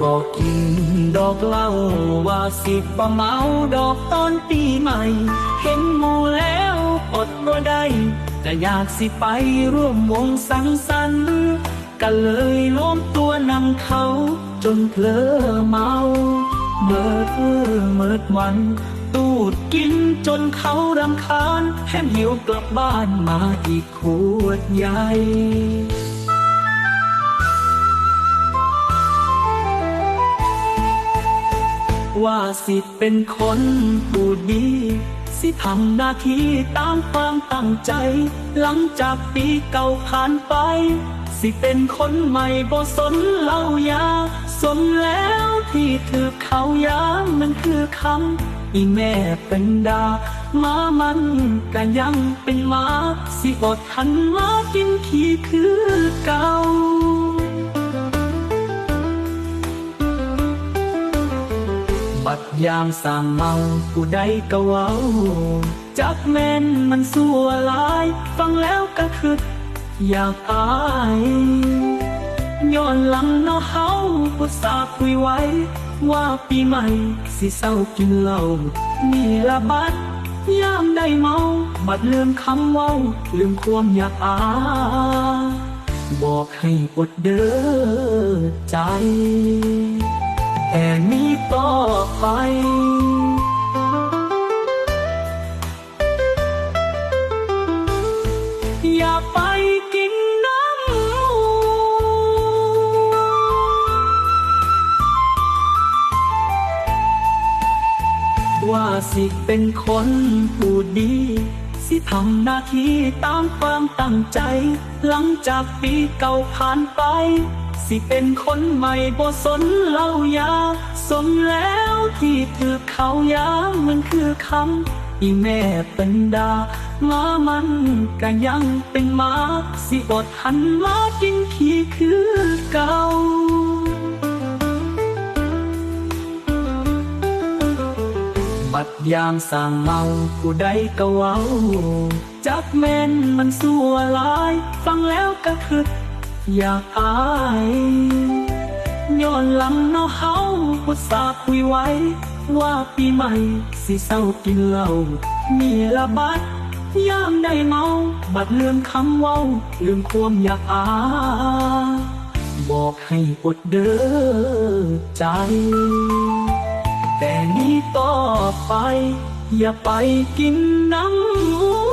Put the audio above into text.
บอกกินดอกเล้าว่าสิบบ่เมาดอกตอนปีใหม่ เห็นหมูแล้วอดบ่ได้แต่อยากสิไปร่วมวงสังสรรค์ก็เลยล้มตัวนำเขา จนเพลอเมาเมิดเมิดวัน ตูดกินจนเขารำคาญแถมหิวกลับบ้านมาอีกขวดใหญ่ ว่าสิเป็นคนผู้ดี สิทำหน้าที่ตามความตั้งใจ หลังจากปีเก่าผ่านไป สิเป็นคนใหม่บ่สนเล่ายา สมแล้วที่ถือเขายามันคือคำอีแม่เป็นดามามันก็ยังเป็นมา สิอดทันมากินขี้คือเก่า บัดยามสางเมาผู้ใดก็เว้า จักแม่นมันสัวลาย ฟังแล้วก็คืออยากอายย้อนหลังเนาะเฮาผู้สาคุยไว้ ว่าปีใหม่สิเศร้ากินเหล้ามีละบัดยามได้เมา บัดลืมคำเว้า ลืมความอยากอาบอกให้อดเด้อใจ แต่นี้ต่อไปอย่าไปกินน้ำมูว่าสิเป็นคนผู้ดี สิทำหน้าที่ตามความตั้งใจ หลังจากปีเก่าผ่านไป สิเป็นคนใหม่บ่สนเล่ายา สมแล้วที่ถือเขายามันคือคำอีแม่เป็นดามามันก็ยังเป็นมาสิอดหันมากินขี้คือเก่าบัดยามสร้างเมาผู้ใดก็เว้า จักแม่นมันสัวลาย ฟังแล้วก็คือ อยากอายย้อนหลังเนาะเฮาผู้สาห์คุยไว้ ว่าปีใหม่ สิเศร้ากินเหล้ามีละบัดยามได้เมา บัดลืมคำเว้าลืมความอยากอา บอกให้อดเด้อใจ แต่นี้ต่อไป อย่าไปกินน้ำมู